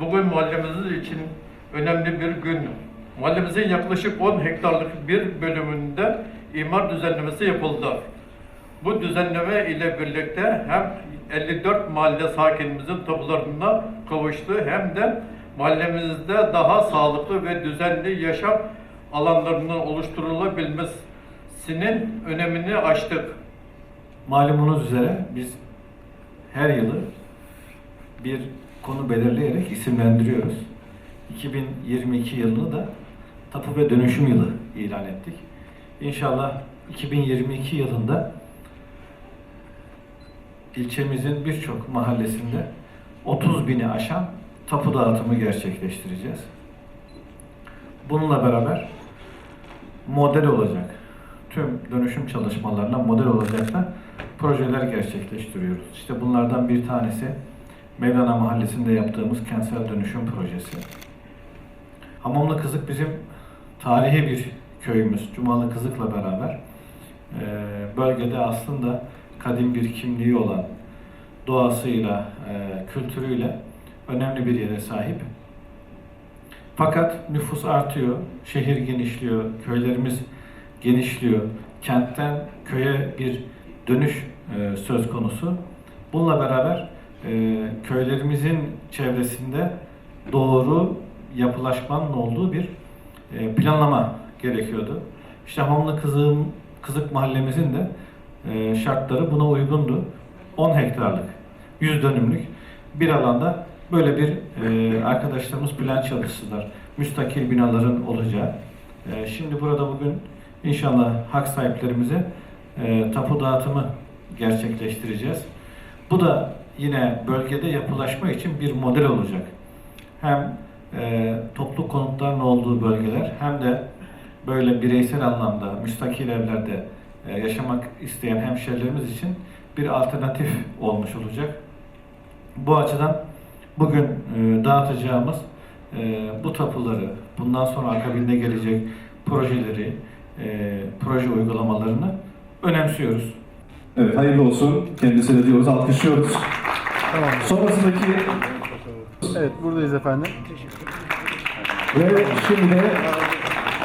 Bugün mahallemiz için önemli bir gün. Mahallemizin yaklaşık 10 hektarlık bir bölümünde imar düzenlemesi yapıldı. Bu düzenleme ile birlikte hem 54 mahalle sakinimizin tapularına kavuştu hem de mahallemizde daha sağlıklı ve düzenli yaşam alanlarının oluşturulabilmesinin önemini aştık. Malumunuz üzere biz her yılı bir konu belirleyerek isimlendiriyoruz. 2022 yılını da tapu ve dönüşüm yılı ilan ettik. İnşallah 2022 yılında ilçemizin birçok mahallesinde 30 bini aşan tapu dağıtımı gerçekleştireceğiz. Bununla beraber model olacak. Tüm dönüşüm çalışmalarına model olacak da projeler gerçekleştiriyoruz. İşte bunlardan bir tanesi Mevlana Mahallesi'nde yaptığımız kentsel dönüşüm projesi. Hamamlı Kızık bizim tarihi bir köyümüz. Cumalı Kızık'la beraber eee, bölgede aslında kadim bir kimliği olan doğasıyla, eee, kültürüyle önemli bir yere sahip. Fakat nüfus artıyor, şehir genişliyor, köylerimiz genişliyor. Kentten köye bir dönüş e, söz konusu. Bununla beraber e, köylerimizin çevresinde doğru yapılaşmanın olduğu bir e, planlama gerekiyordu. İşte Hamlı Kızım, Kızık mahallemizin de e, şartları buna uygundu. 10 hektarlık, 100 dönümlük bir alanda böyle bir e, arkadaşlarımız plan çalıştılar. Müstakil binaların olacağı. E, şimdi burada bugün inşallah hak sahiplerimize e, tapu dağıtımı gerçekleştireceğiz. Bu da yine bölgede yapılaşma için bir model olacak. Hem e, toplu konutların olduğu bölgeler hem de böyle bireysel anlamda müstakil evlerde e, yaşamak isteyen hemşerilerimiz için bir alternatif olmuş olacak. Bu açıdan bugün e, dağıtacağımız e, bu tapuları, bundan sonra akabinde gelecek projeleri, e, proje uygulamalarını önemsiyoruz. Evet, hayırlı olsun. Kendisine diyoruz, alkışlıyoruz. Tamam. Sonrasındaki Evet buradayız efendim. ve şimdi de